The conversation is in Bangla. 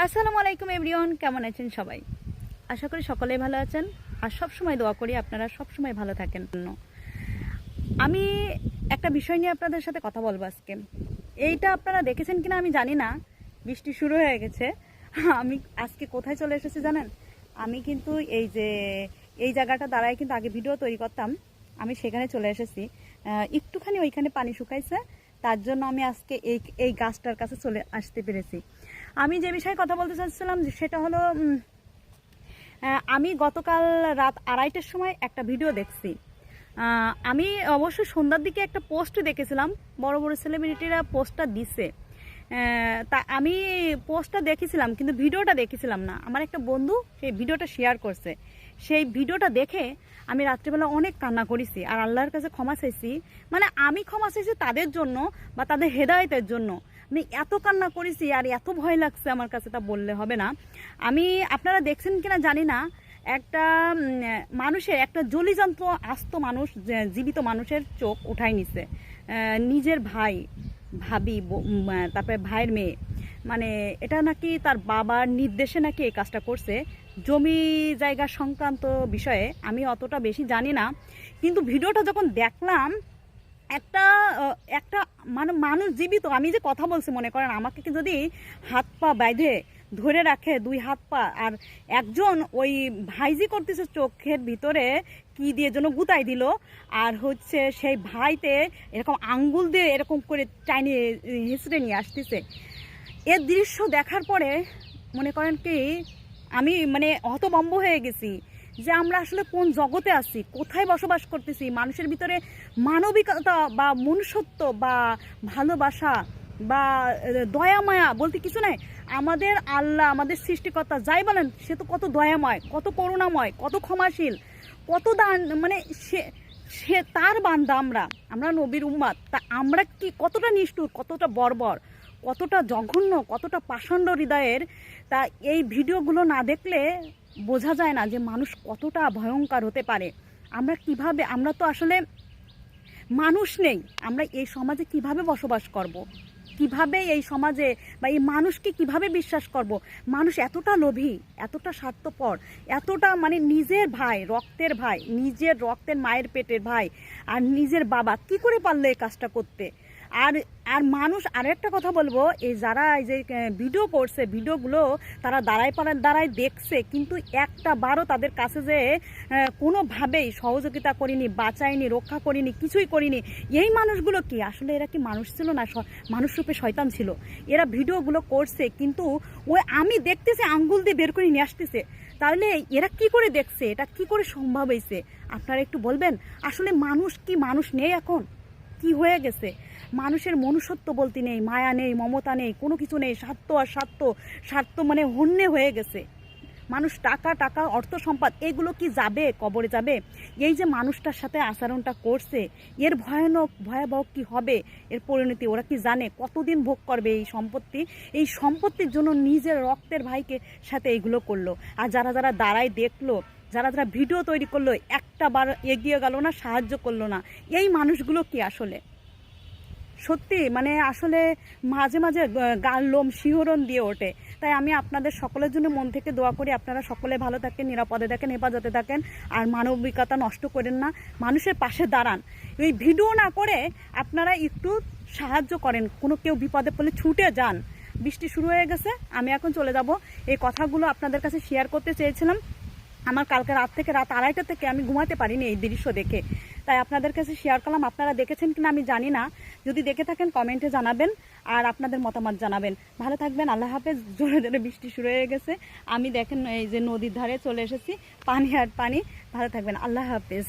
আসসালামু আলাইকুম এভরিওয়ান, কেমন আছেন সবাই? আশা করি সকলেই ভালো আছেন, আর সব সময় দোয়া করি আপনারা সব সময় ভালো থাকেন। আমি একটা বিষয় নিয়ে আপনাদের সাথে কথা বলব আজকে। এইটা আপনারা দেখেছেন কিনা আমি জানি না, বৃষ্টি শুরু হয়ে গেছে। আমি আজকে কোথায় চলে এসেছি জানেন? আমি কিন্তু এই যে, এই জায়গাটা দাঁড়ায় কিন্তু আগে ভিডিও তৈরি করতাম। আমি সেখানে চলে এসেছি। একটুখানি ওইখানে পানি শুকাইছে, তার জন্য আমি আজকে এই এই গাছটার কাছে চলে আসতে পেরেছি। আমি যে বিষয়ে কথা বলতে চাচ্ছিলাম, সেটা হলো আমি গতকাল রাত আড়াইটার সময় একটা ভিডিও দেখছি। আমি অবশ্য সন্ধ্যার দিকে একটা পোস্ট দেখেছিলাম, বড় বড় সেলিব্রিটিরা পোস্টটা দিছে। তা আমি পোস্টটা দেখেছিলাম, কিন্তু ভিডিওটা দেখেছিলাম না। আমার একটা বন্ধু সেই ভিডিওটা শেয়ার করছে। সেই ভিডিওটা দেখে আমি রাত্রিবেলা অনেক কান্না করেছি, আর আল্লাহর কাছে ক্ষমা চাইছি। মানে আমি ক্ষমা চাইছি তাদের জন্য বা তাদের হেদায়তের জন্য। আমি এত কান্না করেছি আর এত ভয় লাগছে আমার কাছে, তা বললে হবে না। আমি, আপনারা দেখছেন কিনা জানি না, একটা মানুষের, একটা জলিযন্ত্র আস্ত মানুষ জীবিত মানুষের চোখ উঠাই নিছে। নিজের ভাই, ভাবি তারপরে ভাইয়ের মেয়ে। মানে এটা নাকি তার বাবার নির্দেশে নাকি এই কাজটা করছে। জমি জায়গা সংক্রান্ত বিষয়ে আমি অতটা বেশি জানি না। কিন্তু ভিডিওটা যখন দেখলাম একটা একটা মানে মানুষ জীবিত। আমি যে কথা বলছি, মনে করেন, আমাকে কি যদি হাত পা বাইধে ধরে রাখে, দুই হাত পা, আর একজন ওই ভাইজি করতেছে চোখের ভিতরে কি দিয়ে যেন গুতাই দিল, আর হচ্ছে সেই ভাইতে এরকম আঙ্গুল দিয়ে এরকম করে টাইনে হিসড়ে নিয়ে আসতেছে। এর দৃশ্য দেখার পরে, মনে করেন কি, আমি মানে হতবম্ব হয়ে গেছি। যে আমরা আসলে কোন জগতে আছি, কোথায় বসবাস করতেছি, মানুষের ভিতরে মানবিকতা বা মনুষ্যত্ব বা ভালোবাসা বা দয়া, মায়া বলতে কিছু নাই। আমাদের আল্লাহ, আমাদের সৃষ্টিকর্তা যাই বলেন, সে তো কত দয়াময়, কত করুণাময়, কত ক্ষমাশীল, কত দান মানে সে সে তার বান্দা আমরা আমরা নবীর উম্মাদ। তা আমরা কি কতটা নিষ্ঠুর, কতটা বর্বর? কতটা জঘন্য, কতটা পাষণ্ড হৃদয়ের, তা এই ভিডিওগুলো না দেখলে বোঝা যায় না যে মানুষ কতটা ভয়ঙ্কর হতে পারে আমরা কীভাবে, আমরা তো আসলে মানুষ নেই, আমরা এই সমাজে কীভাবে বসবাস করব। কীভাবে এই সমাজে বা এই মানুষকে কীভাবে বিশ্বাস করব। মানুষ এতটা লোভী, এতটা স্বার্থপর, এতটা মানে নিজের ভাই, রক্তের ভাই, নিজের রক্তের মায়ের পেটের ভাই, আর নিজের বাবা, কি করে পারল এই কাজটা করতে আর আর মানুষ আরেকটা কথা বলব, এই যারা এই যে ভিডিও করছে ভিডিওগুলো তারা দাঁড়ায় পাড়ার দাঁড়ায় দেখছে, কিন্তু একটা বারও তাদের কাছে যে কোনোভাবেই সহযোগিতা করিনি, বাঁচায়নি, রক্ষা করিনি, কিছুই করিনি। এই মানুষগুলো কি? আসলে এরা কি মানুষ ছিল না? মানুষ রূপে শয়তান ছিল। এরা ভিডিওগুলো করছে, কিন্তু ওই আমি দেখতেছি, আঙ্গুল দিয়ে বের করে নিয়ে আসতেছে। তাহলে এরা কি করে দেখছে? এটা কি করে সম্ভব হয়েছে? আপনারা একটু বলবেন? আসলে মানুষ কি মানুষ নেই এখন? কি হয়ে গেছে? মানুষের মনুষ্যত্ব বলতে নেই, মায়া নেই, মমতা নেই, কোনো কিছু নেই, স্বার্থ আর স্বার্থ স্বার্থ মানে হন্যে হয়ে গেছে। মানুষ টাকা টাকা, অর্থ, সম্পদ, এগুলো কি যাবে, কবরে যাবে? এই যে মানুষটার সাথে আচরণটা করছে, এর ভয়ানক, ভয়াবহ কি হবে? এর পরিণতি ওরা কি জানে? কতদিন ভোগ করবে এই সম্পত্তি? এই সম্পত্তির জন্য নিজের রক্তের ভাইকে সাথে এইগুলো করল। আর যারা যারা দাঁড়ায় দেখল যারা যারা ভিডিও তৈরি করল, একটা বার এগিয়ে গেল না, সাহায্য করল না। এই মানুষগুলো কি আসলে? সত্যি মানে আসলে মাঝে মাঝে গ- গার লোম, শিহরণ দিয়ে ওঠে। তাই আমি আপনাদের সকলের জন্য মন থেকে দোয়া করি, আপনারা সকলে ভালো থাকেন, নিরাপদে থাকেন, হেফাজতে থাকেন, আর মানবিকতা নষ্ট করেন না, মানুষের পাশে দাঁড়ান। এই ভিডিও না করে আপনারা একটু সাহায্য করেন, কোনো কেউ বিপদে পড়লে ছুটে যান। বৃষ্টি শুরু হয়ে গেছে, আমি এখন চলে যাব। এই কথাগুলো আপনাদের কাছে শেয়ার করতে চেয়েছিলাম। আমার কালকে রাত থেকে রাত আড়াইটা থেকে আমি ঘুমাতে পারিনি এই দৃশ্য দেখে। তাই আপনাদের কাছে শেয়ার করলাম, আপনারা দেখেছেন কিনা আমি জানি না। যদি দেখে থাকেন কমেন্টে জানাবেন আর আপনাদের মতামত জানাবেন। ভালো থাকবেন, আল্লাহ হাফেজ। জোরে জোরে বৃষ্টি শুরু হয়ে গেছে। আমি দেখেন এই যে নদীর ধারে চলে এসেছি, পানি আর পানি। ভালো থাকবেন, আল্লাহ হাফেজ।